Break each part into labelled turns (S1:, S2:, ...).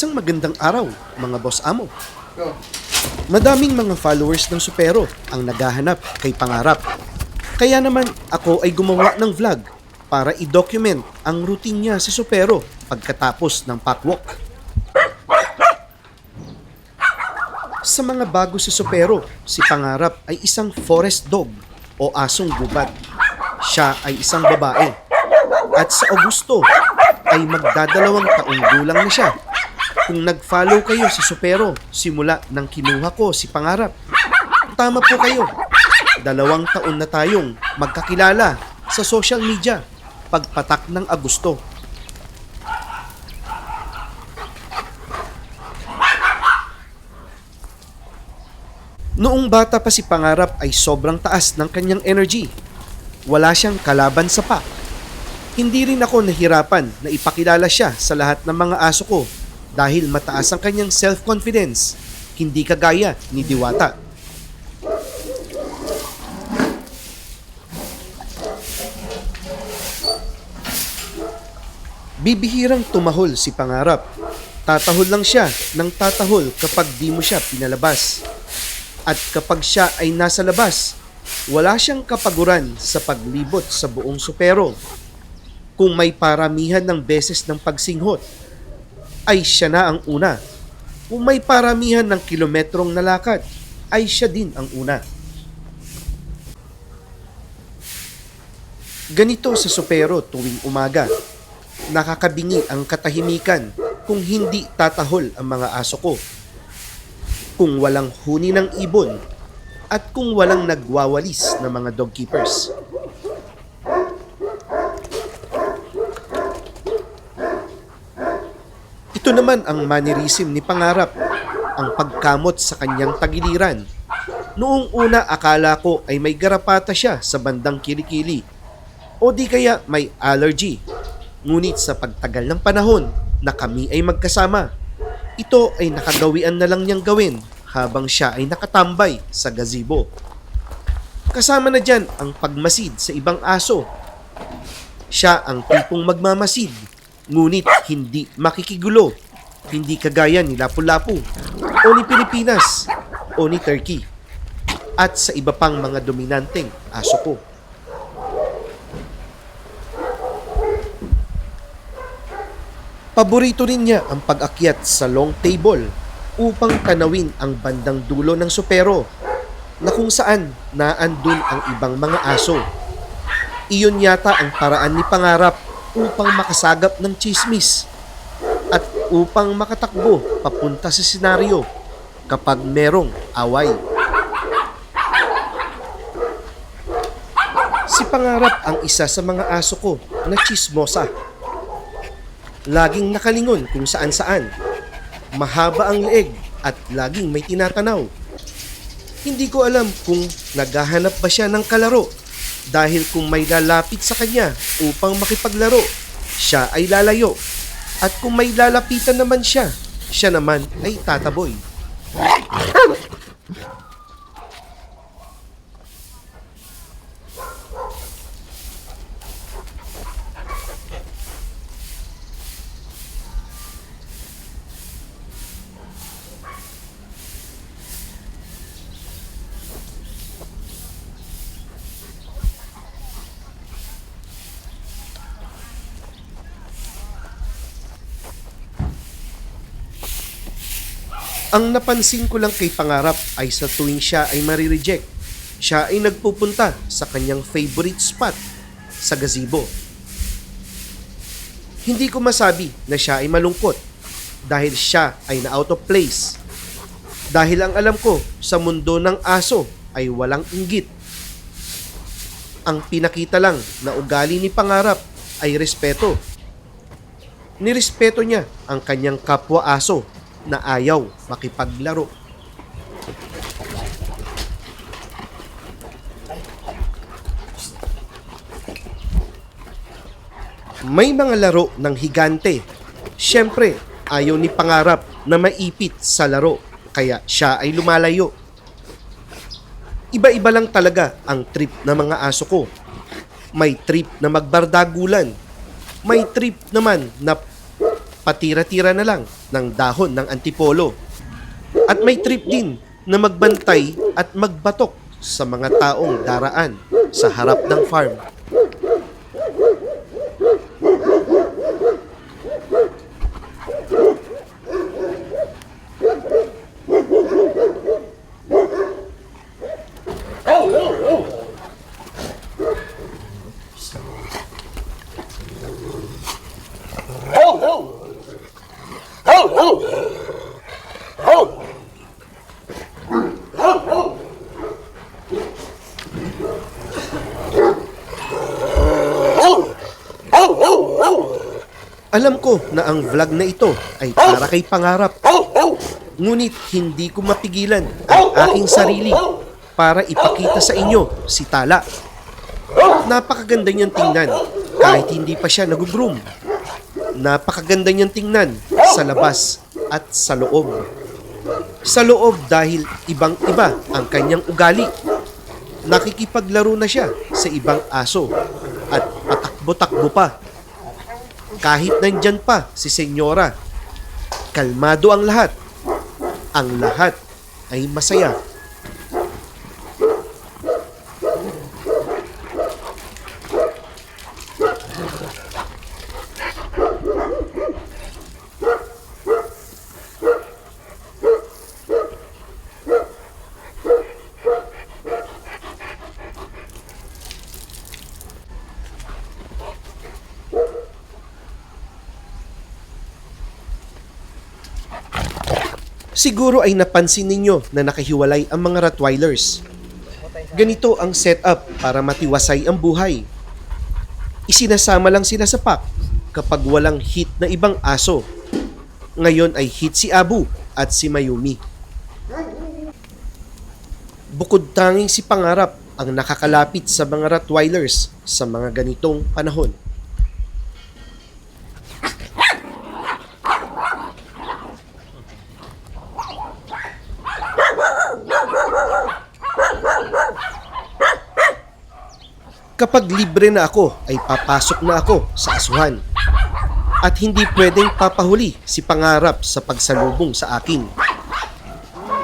S1: Isang magandang araw, mga boss amo. Madaming mga followers ng Supero ang naghahanap kay Pangarap. Kaya naman ako ay gumawa ng vlog para i-document ang routine niya sa Supero pagkatapos ng packwalk. Sa mga bago sa Supero, si Pangarap ay isang forest dog o asong gubat. Siya ay isang babae. At sa Augusto ay magdadalawang taong gulang na siya. Kung nag-follow kayo sa Supero simula nang kinuha ko si Pangarap, tama po kayo. Dalawang taon na tayong magkakilala sa social media pagpatak ng Agosto. Noong bata pa si Pangarap ay sobrang taas ng kanyang energy. Wala siyang kalaban sa pack. Hindi rin ako nahirapan na ipakilala siya sa lahat ng mga aso ko dahil mataas ang kanyang self-confidence, hindi kagaya ni Diwata. Bibihirang tumahol si Pangarap. Tatahol lang siya ng tatahol kapag di mo siya pinalabas. At kapag siya ay nasa labas, wala siyang kapaguran sa paglibot sa buong supero. Kung may paramihan ng beses ng pagsinghot, ay siya na ang una. Kung may paramihan ng kilometrong nalakad, ay siya din ang una. Ganito sa supero tuwing umaga. Nakakabingi ang katahimikan kung hindi tatahol ang mga aso ko. Kung walang huni ng ibon at kung walang nagwawalis ng mga dog keepers. Ito naman ang mannerism ni Pangarap, ang pagkamot sa kanyang tagiliran. Noong una akala ko ay may garapata siya sa bandang kilikili o di kaya may allergy. Ngunit sa pagtagal ng panahon na kami ay magkasama, ito ay nakagawian na lang niyang gawin habang siya ay nakatambay sa gazebo. Kasama na dyan ang pagmasid sa ibang aso. Siya ang tipong magmamasid, ngunit hindi makikigulo. Hindi kagaya ni Lapu-Lapu, o ni Pilipinas, o ni Turkey, at sa iba pang mga dominanteng aso ko. Paborito rin niya ang pag-akyat sa long table upang tanawin ang bandang dulo ng supero na kung saan naandun ang ibang mga aso. Iyon yata ang paraan ni Pangarap upang makasagap ng chismis at upang makatakbo papunta sa senaryo kapag merong away. Si Pangarap ang isa sa mga aso ko na chismosa. Laging nakalingon kung saan saan. Mahaba ang leeg at laging may tinatanaw. Hindi ko alam kung naghahanap ba siya ng kalaro dahil kung may lalapit sa kanya upang makipaglaro, siya ay lalayo. At kung may lalapitan naman siya, siya naman ay tataboy. Ang napansin ko lang kay Pangarap ay sa tuwing siya ay marireject, siya ay nagpupunta sa kanyang favorite spot, sa gazebo. Hindi ko masabi na siya ay malungkot dahil siya ay na out of place. Dahil ang alam ko sa mundo ng aso ay walang inggit. Ang pinakita lang na ugali ni Pangarap ay respeto. Nirespeto niya ang kanyang kapwa aso na ayaw makipaglaro. May mga laro ng higante. Siyempre, ayaw ni Pangarap na maipit sa laro, kaya siya ay lumalayo. Iba-iba lang talaga ang trip ng mga aso ko. May trip na magbardagulan. May trip naman na patira-tira na lang ng dahon ng antipolo. At may trip din na magbantay at magbatok sa mga taong daraan sa harap ng farm. Alam ko na ang vlog na ito ay para kay pangarap. Ngunit hindi ko mapigilan ang aking sarili para ipakita sa inyo si Tala. Napakaganda niyang tingnan kahit hindi pa siya nag-groom. Napakaganda niyang tingnan sa labas at sa loob. Sa loob dahil ibang-iba ang kanyang ugali. Nakikipaglaro na siya sa ibang aso at patakbo-takbo pa. Kahit nandyan pa si Senyora, kalmado ang lahat. Ang lahat ay masaya. Siguro ay napansin ninyo na nakahiwalay ang mga Rottweilers. Ganito ang setup para matiwasay ang buhay. Isinasama lang sila sa pack kapag walang hit na ibang aso. Ngayon ay hit si Abu at si Mayumi. Bukod tanging si Pangarap ang nakakalapit sa mga Rottweilers sa mga ganitong panahon. Kapag libre na ako, ay papasok na ako sa asuhan. At hindi pwedeng papahuli si pangarap sa pagsalubong sa akin.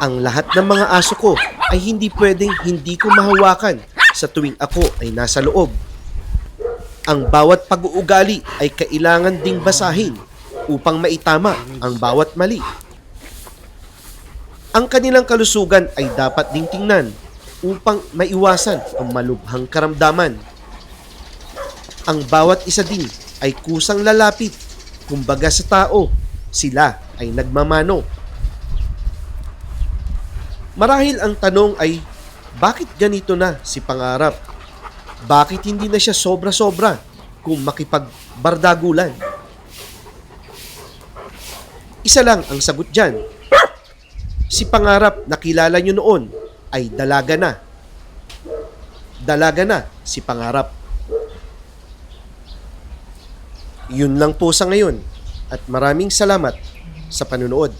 S1: Ang lahat ng mga aso ko ay hindi pwedeng hindi ko mahawakan sa tuwing ako ay nasa loob. Ang bawat pag-uugali ay kailangan ding basahin upang maitama ang bawat mali. Ang kanilang kalusugan ay dapat ding tingnan upang maiwasan ang malubhang karamdaman. Ang bawat isa din ay kusang lalapit, kumbaga sa tao, sila ay nagmamano. Marahil ang tanong ay, bakit ganito na si Pangarap? Bakit hindi na siya sobra-sobra kung makipagbardagulan? Isa lang ang sagot dyan. Si Pangarap na kilala nyo noon ay dalaga na. Dalaga na si Pangarap. Yun lang po sa ngayon at maraming salamat sa panunood.